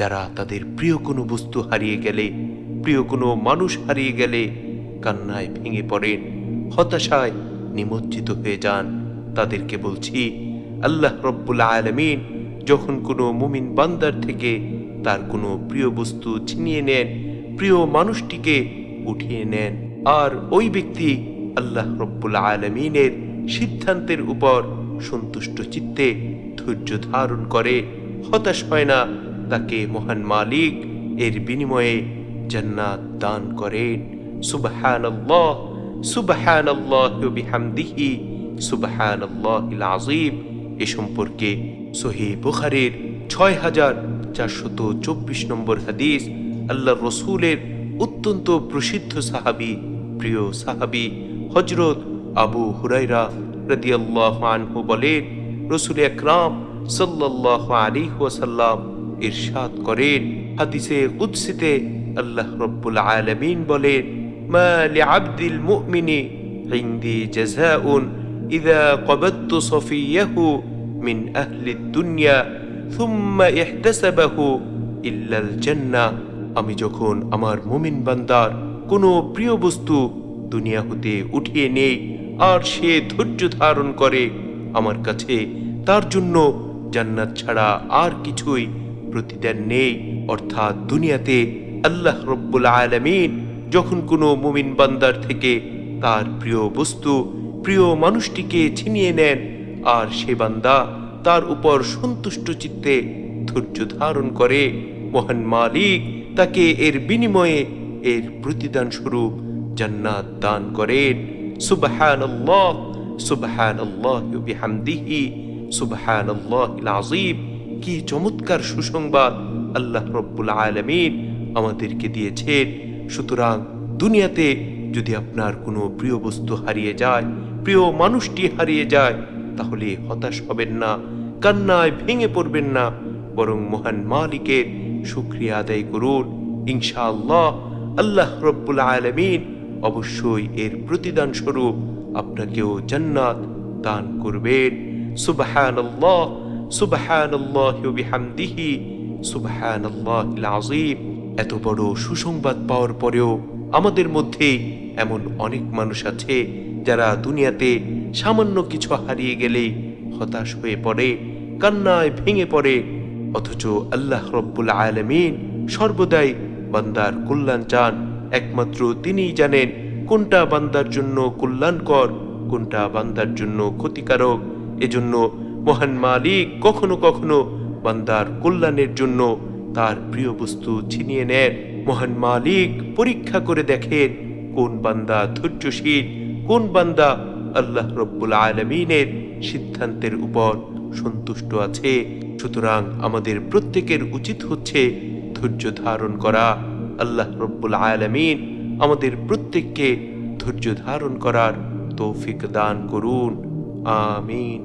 যারা তাদের প্রিয় কোনো বস্তু হারিয়ে গেলে, প্রিয় কোনো মানুষ হারিয়ে গেলে কান্নায় ভেঙে পড়েন, হতাশায় নিমজ্জিত হয়ে যান। তাদেরকে বলছি, আল্লাহ রব্বুল আলমিন যখন কোনো মুমিন বান্দার থেকে তার কোনো প্রিয় বস্তু ছিনিয়ে নেন, প্রিয় মানুষটিকে উঠিয়ে নেন। আর ওই ব্যক্তি আল্লাহ রব্বুল আলমিনের সিদ্ধান্তের উপর সন্তুষ্ট চিত্তে ধৈর্য ধারণ করে, হতাশ হয় না তাকে মহান মালিক এর বিনিময়ে জান্নাত দান করেন। সুবহানাল্লাহ সুবহানাল্লাহ বিহামদিহি, সুবহানাল্লাহিল আযীম। এ সম্পর্কে সহি বুখারীর ছয় হাজার চারশত চব্বিশ নম্বর হাদিস আল্লাহ রসুলের অত্যন্ত প্রসিদ্ধ সাহাবি, প্রিয় সাহাবি হজরত আবু হুরাইরা রাদিয়াল্লাহ আনহু বলেন, রসুল একরাম সাল্লাহ আলী ওয়াসাল্লাম ইরশাদ করেন। হাদিসে কুদসিতে আল্লাহ রব্বুল আলামিন বলেন, মা লিআবদিল মুমিনি ইনদি জাযাউন ইযা কবাদতু সফিয়াহু মিন আহলি দুনিয়া থুম্মা ইহতাসাবাহু ইল্লাল জান্নাহ আমি যখন আমার মুমিন বান্দার কোনো প্রিয় বস্তু দুনিয়া হতে উঠিয়ে নেই, আর সে ধৈর্য ধারণ করে, আমার কাছে তার জন্য জান্নাত ছাড়া আর কিছুই প্রতিদান নেই। অর্থাৎ দুনিয়াতে আল্লাহ রব্বুল আলামিন যখন কোনো মুমিন বান্দার থেকে তার প্রিয় বস্তু, প্রিয় মানুষটিকে ছিনিয়ে নেন, আর সে বান্দা তার উপর সন্তুষ্ট চিত্তে ধৈর্য ধারণ করে, মহান মালিক তাকে এর বিনিময়ে এর প্রতিদান স্বরূপ জান্নাত দান করেন। সুবহানাল্লাহ সুবহানাল্লাহ বিহামদিহি, সুবহানাল্লাহিল আযীম। কি চমৎকার সুসংবাদ আল্লাহ রব্বুল আলামিন আমাদেরকে দিয়েছেন। সুতরাং দুনিয়াতে যদি আপনার কোনো প্রিয় বস্তু হারিয়ে যায়, প্রিয় মানুষটি হারিয়ে যায়, তাহলে হতাশ হবেন না, কান্নায় ভেঙে পড়বেন না, বরং মহান মালিকের শুক্রিয়া আদায় করুন। ইনশাআল্লাহ আল্লাহ রব্বুল আলামিন অবশ্যই এর প্রতিদান স্বরূপ আপনাকেও জান্নাত দান করবেন। সুবহানাল্লাহ এত বড় সুসংবাদ পাওয়ার পরেও আমাদের মধ্যে এমন অনেক মানুষ আছে যারা দুনিয়াতে সামান্য কিছু হারিয়ে গেলে হতাশ হয়ে পড়ে, কান্নায় ভেঙে পড়ে। অথচ আল্লাহ রব্বুল আলামিন সর্বদাই বান্দার কল্যাণ চান। একমাত্র তিনিই জানেন কোনটা বান্দার জন্য কল্যাণকর, কোনটা বান্দার জন্য ক্ষতিকারক। এজন্য মহান মালিক কখনো কখনো বান্দার কল্যাণের জন্য তার প্রিয় বস্তু ছিনিয়ে নেন। মহান মালিক পরীক্ষা করে দেখেন কোন বান্দা ধৈর্যশীল, কোন বান্দা আল্লাহ রব্বুল আলমিনের সিদ্ধান্তের উপর সন্তুষ্ট আছে। সুতরাং আমাদের প্রত্যেকের উচিত হচ্ছে ধৈর্য ধারণ করা। আল্লাহ রব্বুল আলমিন আমাদের প্রত্যেককে ধৈর্য ধারণ করার তৌফিক দান করুন। আমিন।